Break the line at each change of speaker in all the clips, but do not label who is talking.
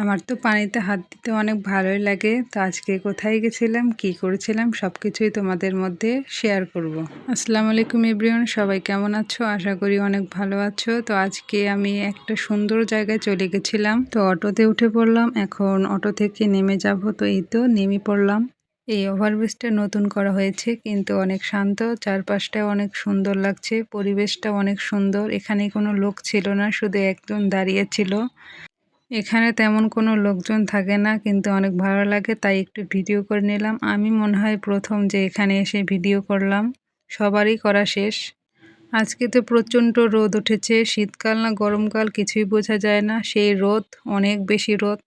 আমার তো পানিতে হাত দিতে অনেক ভালোই লাগে। তো আজকে কোথায় গেছিলাম, কি করেছিলাম সব কিছুই তোমাদের মধ্যে শেয়ার করব। আসসালামু আলাইকুম ইব্রিয়ন সবাই কেমন আছো? আশা করি অনেক ভালো আছো। তো আজকে আমি একটা সুন্দর জায়গায় চলে গেছিলাম। তো অটোতে উঠে পড়লাম, এখন অটো থেকে নেমে যাব। তো এই তো নেমে পড়লাম। এই ওভারব্রিজটা নতুন করা হয়েছে, কিন্তু অনেক শান্ত চারপাশটা অনেক সুন্দর লাগছে পরিবেশটা অনেক সুন্দর। এখানে কোনো লোক ছিল না, শুধু একজন দাঁড়িয়ে ছিল। এখানে তেমন কোনো লোকজন থাকে না, কিন্তু অনেক ভালো লাগে, তাই একটু ভিডিও করে নিলাম। আমি মনে হয় প্রথম যে এখানে এসে ভিডিও করলাম। সবারই করা শেষ। আজকে তো প্রচণ্ড রোদ উঠেছে, শীতকাল না গরমকাল কিছুই বোঝা যায় না, সেই রোদ, অনেক বেশি রোদ।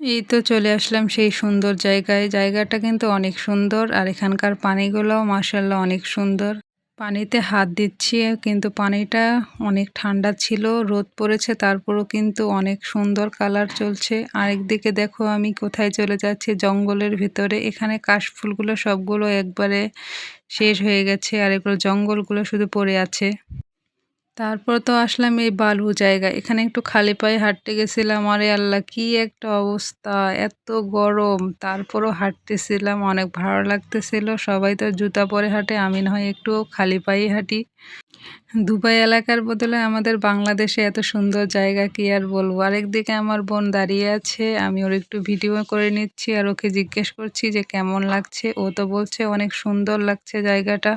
এই তো চলে আসলাম সেই সুন্দর জায়গায়। জায়গাটা কিন্তু অনেক সুন্দর, আর এখানকার পানিগুলোও মাসাল্লাহ অনেক সুন্দর। পানিতে হাত দিচ্ছি, কিন্তু পানিটা অনেক ঠান্ডা ছিল, রোদ পড়েছে, তারপরও কিন্তু অনেক সুন্দর কালার চলছে। আরেকদিকে দেখো আমি কোথায় চলে যাচ্ছি, জঙ্গলের ভিতরে। এখানে কাশফুলগুলো সবগুলো একবারে শেষ হয়ে গেছে, আর এগুলো জঙ্গলগুলো শুধু পড়ে আছে। তারপর তো আসলাম এই বালু জায়গা এখানে একটু খালি পায়ে হাঁটতে গেছিলাম, আরে আল্লাহ, কি একটা অবস্থা, এত গরম। তারপরও হাঁটতেছিলাম, অনেক ভালো লাগতেছিল। সবাই তো জুতা পরে হাঁটে, আমি না হয় একটু খালি পায়ে হাঁটি। দুবাই এলাকার বদলে আমাদের বাংলাদেশে এত সুন্দর জায়গা, কি আর বলব? আরেকদিকে আমার বোন দাঁড়িয়ে আছে, আমি ওর একটু ভিডিও করে নিচ্ছি আর ওকে জিজ্ঞেস করছি যে কেমন লাগছে? ও তো বলছে অনেক সুন্দর লাগছে জায়গাটা।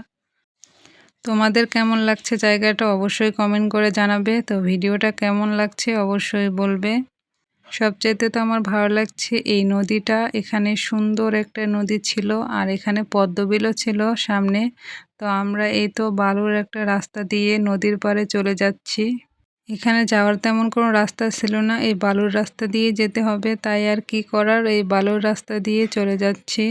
তোমাদের কেমন লাগছে জায়গাটা অবশ্যই কমেন্ট করে জানাবে। তো ভিডিওটা কেমন লাগছে অবশ্যই বলবে। সবচাইতে তো আমার ভালো লাগছে এই নদীটা। এখানে সুন্দর একটা নদী ছিল আর এখানে পদ্মবিলও ছিল সামনে। তো আমরা এই তো বালুর একটা রাস্তা দিয়ে নদীর পারে চলে যাচ্ছি। এখানে যাওয়ার তেমন কোনো রাস্তা ছিল না। এই বালুর রাস্তা দিয়ে যেতে হবে। তাই আর কি করার? এই বালুর রাস্তা দিয়ে চলে যাচ্ছি।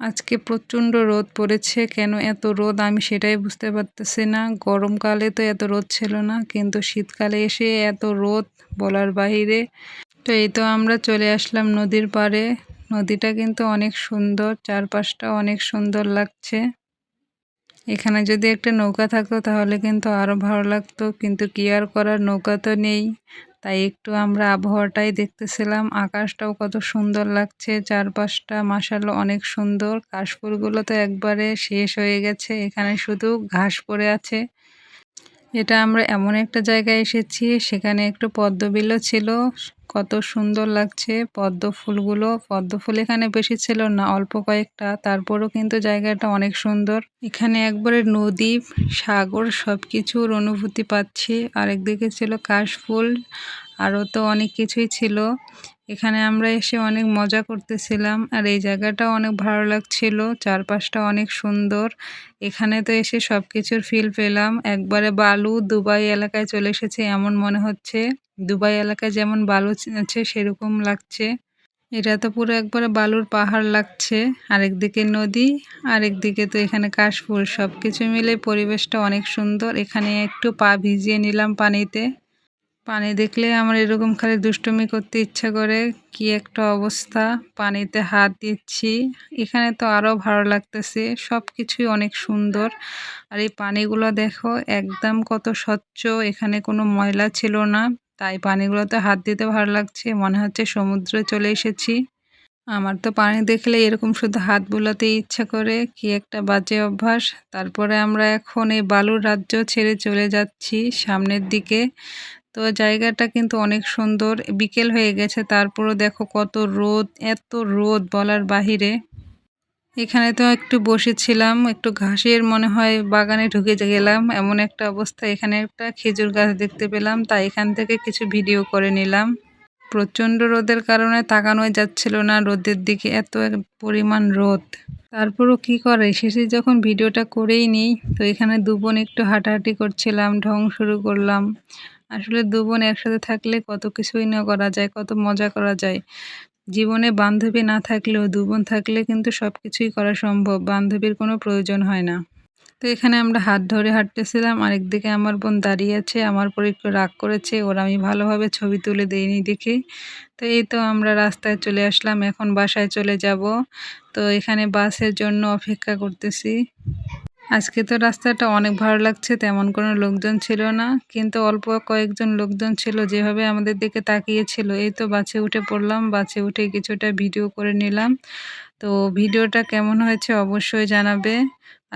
আজকে প্রচণ্ড রোদ পড়েছে, কেন এত রোদ আমি সেটাই বুঝতে পারতেছি না। গরমকালে তো এত রোদ ছিল না, কিন্তু শীতকালে এসে এত রোদ বলার বাহিরে। তো এই তো আমরা চলে আসলাম নদীর পাড়ে। নদীটা কিন্তু অনেক সুন্দর, চারপাশটা অনেক সুন্দর লাগছে। এখানে যদি একটা নৌকা থাকতো তাহলে কিন্তু আরও ভালো লাগতো, কিন্তু কি আর করার, নৌকা তো নেই। তাই একটু আমরা আবহাওয়াটাই দেখতেছিলাম। আকাশটাও কত সুন্দর লাগছে, চারপাশটা মাসালো অনেক সুন্দর। কাশফুলগুলো তো একবারে শেষ হয়ে গেছে, এখানে শুধু ঘাস পড়ে আছে। এটা আমরা এমন একটা জায়গায় এসেছি, সেখানে একটু পদ্মবিলও ছিল। কত সুন্দর লাগছে পদ্ম ফুলগুলো। পদ্ম ফুল এখানে বেশি ছিল না, অল্প কয়েকটা। তারপরও কিন্তু জায়গাটা অনেক সুন্দর। এখানে একবারে নদী, সাগর সব কিছুর অনুভূতি পাচ্ছি। আরেকদিকে ছিল কাশফুল, আরও তো অনেক কিছুই ছিল। এখানে আমরা এসে অনেক মজা করতেছিলাম, আর এই জায়গাটা অনেক ভালো লাগছিল, চারপাশটা অনেক সুন্দর। এখানে তো এসে সব কিছুর ফিল পেলাম। একবারে বালু দুবাই এলাকায় চলে এসেছে এমন মনে হচ্ছে। দুবাই এলাকায় যেমন বালু আছে সেরকম লাগছে। এটা তো পুরো একবারে বালুর পাহাড় লাগছে। আরেকদিকে নদী, আরেকদিকে তো এখানে কাশফুল। সব কিছু মিলে পরিবেশটা অনেক সুন্দর। এখানে একটু পা ভিজিয়ে নিলাম পানিতে। পানি দেখলে আমার এরকম খালি দুষ্টুমি করতে ইচ্ছা করে। কি একটা অবস্থা। পানিতে হাত দিচ্ছি। এখানে তো আরও ভালো লাগতেছে। সব কিছুই অনেক সুন্দর। আর এই পানিগুলো দেখো, একদম কত স্বচ্ছ। এখানে কোনো ময়লা ছিল না। তাই পানিগুলোতে হাত দিতে ভালো লাগছে। মনে হচ্ছে সমুদ্রে চলে এসেছি। আমার তো পানি দেখলে এরকম শুধু হাত বুলাতে ইচ্ছা করে। কি একটা বাজে অভ্যাস। তারপরে আমরা এখন এই বালুর রাজ্য ছেড়ে চলে যাচ্ছি সামনের দিকে। তো জায়গাটা কিন্তু অনেক সুন্দর। বিকেল হয়ে গেছে, তারপরও দেখো কত রোদ, এত রোদ বলার বাহিরে। এখানে তো একটু বসেছিলাম, একটু ঘাসের মনে হয় বাগানে ঢুকে গেলাম। এমন একটা অবস্থা, এখানে একটা খেজুর গাছ দেখতে পেলাম, তাই এখান থেকে কিছু ভিডিও করে নিলাম। প্রচণ্ড রোদের কারণে তাকানোই যাচ্ছিল না রোদের দিকে, এত পরিমাণ রোদ। তারপরও কি করে, শেষে যখন ভিডিওটা করেই নিই, তো এখানে দুবোন একটু হাঁটাহাঁটি করছিলাম, ঢং শুরু করলাম। আসলে দু বোন একসাথে থাকলে কত কিছুই না করা যায়, কত মজা করা যায়। জীবনে বান্ধবী না থাকলেও দু বোন থাকলে কিন্তু সব কিছুই করা সম্ভব, বান্ধবীর কোনো প্রয়োজন হয় না। তো এখানে আমরা হাত ধরে হাঁটতেছিলাম, আরেকদিকে আমার বোন দাঁড়িয়ে আছে, আমার পর একটু রাগ করেছে, ওর আমি ভালোভাবে ছবি তুলে দিইনি দেখি। তো এই তো আমরা রাস্তায় চলে আসলাম, এখন বাসায় চলে যাব। তো এখানে বাসের জন্য অপেক্ষা করতেছি। আজকে তো রাস্তাটা অনেক ভালো লাগছে, তেমন কোনো লোকজন ছিল না, কিন্তু অল্প কয়েকজন লোকজন ছিল যেভাবে আমাদের দিকে তাকিয়েছিল। এই তো বাসে উঠে পড়লাম, বাসে উঠে কিছুটা ভিডিও করে নিলাম। তো ভিডিওটা কেমন হয়েছে অবশ্যই জানাবে।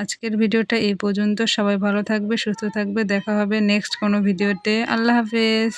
আজকের ভিডিওটা এই পর্যন্ত। সবাই ভালো থাকবে, সুস্থ থাকবে। দেখা হবে নেক্সট কোনো ভিডিওতে। আল্লাহ হাফেজ।